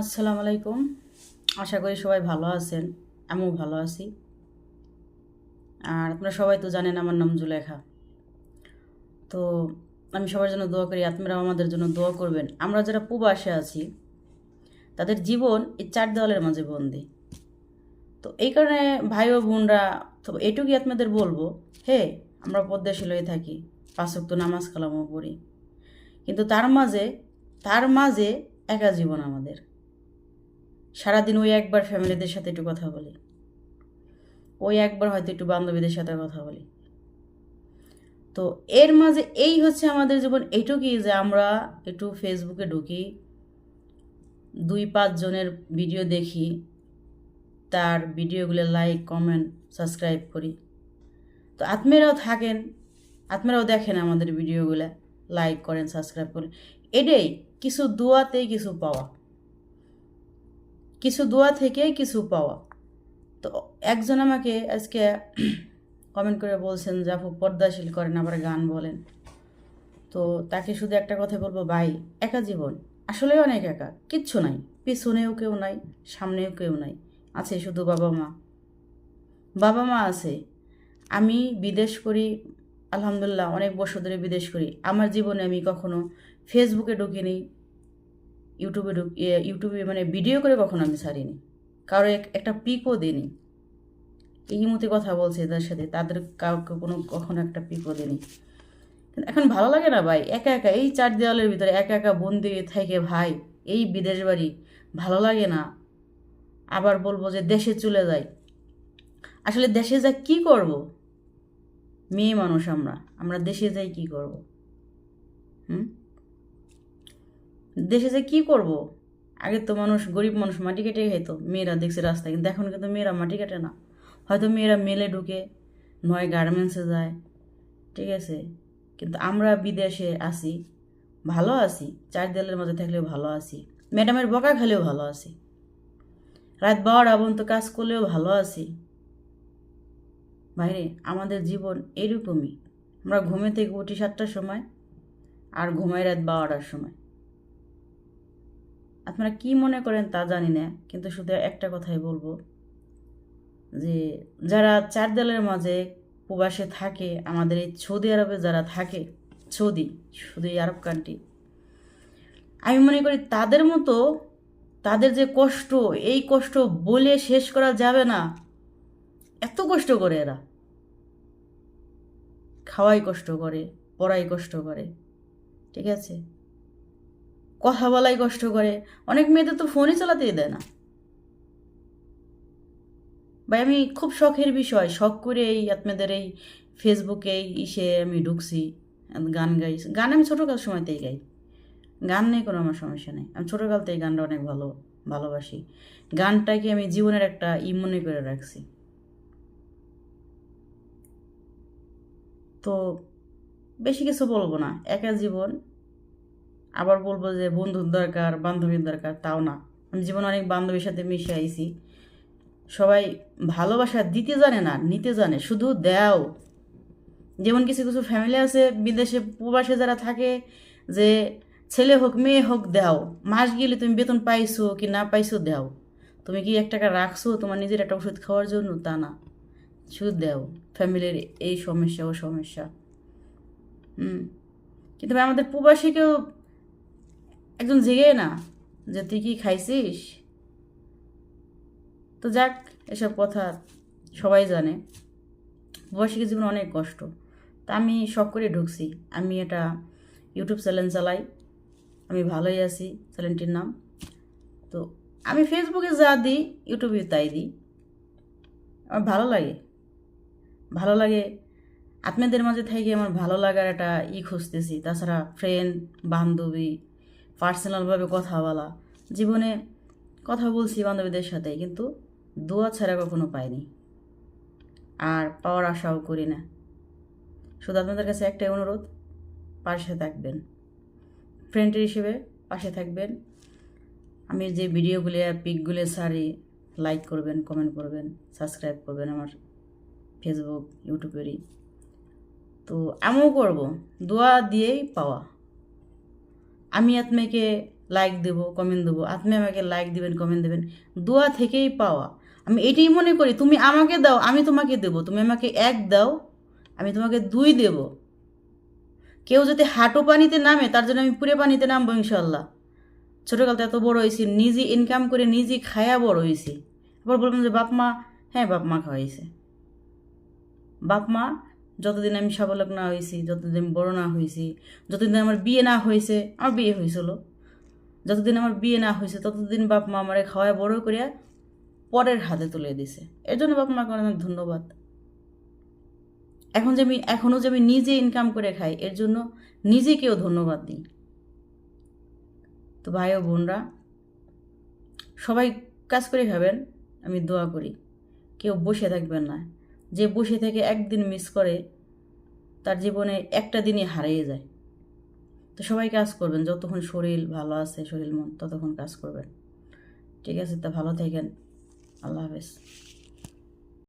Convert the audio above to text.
আসসালামু আলাইকুম। আশা করি সবাই ভালো আছেন। আমিও ভালো আছি। আর আপনারা সবাই তো জানেন আমার নাম জুলেখা। তো আমি সবার জন্য দোয়া করি, আপনারাও আমাদের জন্য দোয়া করবেন। আমরা যারা প্রবাসে আছি, তাদের জীবন এই চার দেওয়ালের মাঝে বন্দি। তো এই কারণে ভাই ও বোনরা, তো এটুকুই আপনাদের বলব, হে, আমরা পদ্মাশীল হয়ে থাকি পাঁচক তো নামাজ কালামও পড়ি। কিন্তু তার মাঝে তার মাঝে একা জীবন আমাদের। সারাদিন ওই একবার ফ্যামিলিদের সাথে একটু কথা বলি। ওই একবার হয়তো একটু বান্ধবীদের সাথে কথা বলি। তো এর মাঝে এই হচ্ছে আমাদের জীবন। এইটুকুই যে আমরা একটু ফেসবুকে ঢুকি, দুই পাঁচ জনের ভিডিও দেখি, তার ভিডিওগুলো লাইক, কমেন্ট, সাবস্ক্রাইব করি। তো আত্মীয়রাও থাকেন আত্মীয়রাও দেখেন আমাদের ভিডিওগুলো, লাইক করেন, সাবস্ক্রাইব করেন। এটাই, কিছু দোয়াতেই কিছু পাওয়া। কিছু দোয়া থেকেই কিছু পাওয়া। তো একজন আমাকে আজকে কমেন্ট করে বলছেন যে, আপু, পর্দাশীল করেন, আবার গান বলেন। তো তাকে শুধু একটা কথা বলব, ভাই, একা জীবন। আসলে অনেক একা। কিচ্ছু নাই। পিছনেও কেউ নাই, সামনেও কেউ নাই। আছে শুধু বাবা মা। বাবা মা আছে। আমি বিদেশ করি, আলহামদুলিল্লাহ, অনেক বছর ধরে বিদেশ করি। আমার জীবনে আমি কখনো ফেসবুকে ঢুকিনি ইউটিউবে ইউটিউবে মানে ভিডিও করে কখনো আমি ছাড়িনি। কারও এক- একটা পিকও দিইনি এই মতে কথা বলছে তার সাথে, তাদের কাউকে কোনো, কখনো একটা পিকও দিইনি এখন ভালো লাগে না ভাই, একা একা, এই চার দেওয়ালের ভিতরে একা একা বন্দি থেকে ভাই, এই বিদেশ বাড়ি ভালো লাগে না। আবার বলব যে দেশে চলে যাই। আসলে দেশে যা কি করব? মেয়ে মানুষ আমরা আমরা দেশে যাই কি করব? হুম? দেশে যে কি করব? আগে তো মানুষ গরিব মানুষ মাটি কেটে খাইতো, মেয়েরা দেখছে রাস্তায়, কিন্তু এখন কিন্তু মেয়েরা মাটি কাটে না। হয়তো মেয়েরা মেলে ঢুকে, নয় গার্মেন্টসে যায়, ঠিক আছে? কিন্তু আমরা বিদেশে আসি ভালো আছি, চার দেয়ালের মধ্যে থাকলেও ভালো আছি, ম্যাডামের বকা খেলেও ভালো আছি, রাত বারোটা পর্যন্ত কাজ করলেও ভালো আছি। বাইরে আমাদের জীবন এরকমই, আমরা ঘুমে থেকে উঠি সাতটার সময়, আর ঘুমাই রাত বারোটার সময়। আপনারা কি মনে করেন তা জানি না, কিন্তু শুধু একটা কথাই বলব। যে যারা চার দেয়ালের মাঝে প্রবাসে থাকে, আমাদের এই সৌদি আরবে যারা থাকে, সৌদি এই আরব কান্ট্রি আমি মনে করি তাদের মতো, তাদের যে কষ্ট, এই কষ্ট বলে শেষ করা যাবে না। এত কষ্ট করে এরা। খাওয়াই কষ্ট করে, পড়াই কষ্ট করে। ঠিক আছে? কথা বলাই কষ্ট করে। অনেক মেয়েদের তো ফোনই চালাতেই দেয় না। ভাই, আমি খুব শখের বিষয়। শখ করে এই আপনাদের এই ফেসবুকে ইসে আমি ঢুকছি, গান গাই। গান আমি ছোটোকাল সময়তেই গাই। গান নেই, কোনো আমার সমস্যা নেই। আমি ছোটোকাল থেকে গানটা অনেক ভালো, ভালোবাসি। গানটাকে আমি জীবনের একটা ই মনে করে রাখছি। তো বেশি কিছু বলব না। একা জীবন আবার বলব যে বন্ধুর দরকার, বান্ধবীর দরকার, তাও না। আমি জীবনে অনেক বান্ধবীর সাথে মিশে আইছি। সবাই ভালোবাসা দিতে জানে না, নিতে জানে, শুধু দেও। যেমন কিছু কিছু ফ্যামিলি আছে, বিদেশে প্রবাসে যারা থাকে, যে ছেলে হোক, মেয়ে হোক, দেও। মাস গেলে তুমি বেতন পাইছো কি না পাইছো, দেও। তুমি কি এক টাকা রাখছো তোমার নিজের একটা ওষুধ খাওয়ার জন্য? তা না। শুধু দেও। ফ্যামিলির এই সমস্যা ও সমস্যা। হুম। কিন্তু আমাদের প্রবাসীকেও একজন জিগে না যে তুই কি খাইছিস? তো যাক, এসব কথা সবাই জানে। প্রবাসীকে জীবন অনেক কষ্ট। তা আমি শখ করে ঢুকছি। আমি এটা ইউটিউব চ্যানেল চালাই। আমি ভালোই আছি চ্যানেলটির নাম। তো আমি ফেসবুকে যা দিই ইউটিউবে তাই দিই। আমার ভালো লাগে। ভালো লাগে। আত্মীয়দের মাঝে থেকে আমার ভালো লাগার একটা ই খুঁজতেছি। তাছাড়া ফ্রেন্ড বান্ধবী পার্সোনালভাবে কথা বলা। জীবনে কথা বলছি বান্ধবীদের সাথে, কিন্তু দোয়া ছাড়া কখনো পাইনি। আর পাওয়ার আশাও করি না। শুধু আপনাদের কাছে একটাই অনুরোধ, পাশে থাকবেন। ফ্রেন্ডের হিসেবে পাশে থাকবেন। আমি যে ভিডিওগুলি পিকগুলি সারি লাইক করবেন কমেন্ট করবেন সাবস্ক্রাইব করবেন আমার ফেসবুক ইউটিউবেরই তো আমিও করব, দোয়া দিয়েই পাওয়া। আমি আপনাকে লাইক দেবো কমেন্ট দেবো। আপনি আমাকে লাইক দেবেন কমেন্ট দেবেন। দোয়া থেকেই পাওয়া। আমি এটাই মনে করি, তুমি আমাকে দাও, আমি তোমাকে দেবো। তুমি আমাকে এক দাও, আমি তোমাকে দুই দেব। কেউ যদি হাঁটু পানিতে নামে, তার জন্য আমি পুরে পানিতে নামবো ইনশাল্লাহ ছোটোকালতে এত বড় হয়েছি, নিজে ইনকাম করে নিজে খায়া বড় হয়েছি। আবার বলবেন যে, বাপ মা হ্যাঁ বাপ মা খাওয়াইছে। বাপ মা যতদিন আমি স্বাবলম্বী না হয়েছি, যতদিন বড় না হয়েছি, যতদিন আমার বিয়ে না হয়েছে, আমার বিয়ে হয়েছিল। যতদিন আমার বিয়ে না হয়েছে, ততদিন বাপ মা আমারে খাওয়ায় বড় করিয়া পরের হাতে তুলে দিছে। এর জন্য বাপ মাকে অনেক ধন্যবাদ। এখন যে আমি এখনও যে আমি নিজে ইনকাম করে খাই, এর জন্য নিজেকেও ধন্যবাদ দিই। তো ভাই ও বোনরা, সবাই কাজ করে খাবেন, আমি দোয়া করি। কেউ বসে থাকবেন না। যে বসে থেকে একদিন মিস করে, তার জীবনে একটা দিনই হারিয়ে যায়। তো সবাই কাজ করবেন, যতক্ষণ শরীর ভালো আছে, শরীর মন, ততক্ষণ কাজ করবেন। ঠিক আছে, তা ভালো থাকেন। আল্লাহ হাফেজ।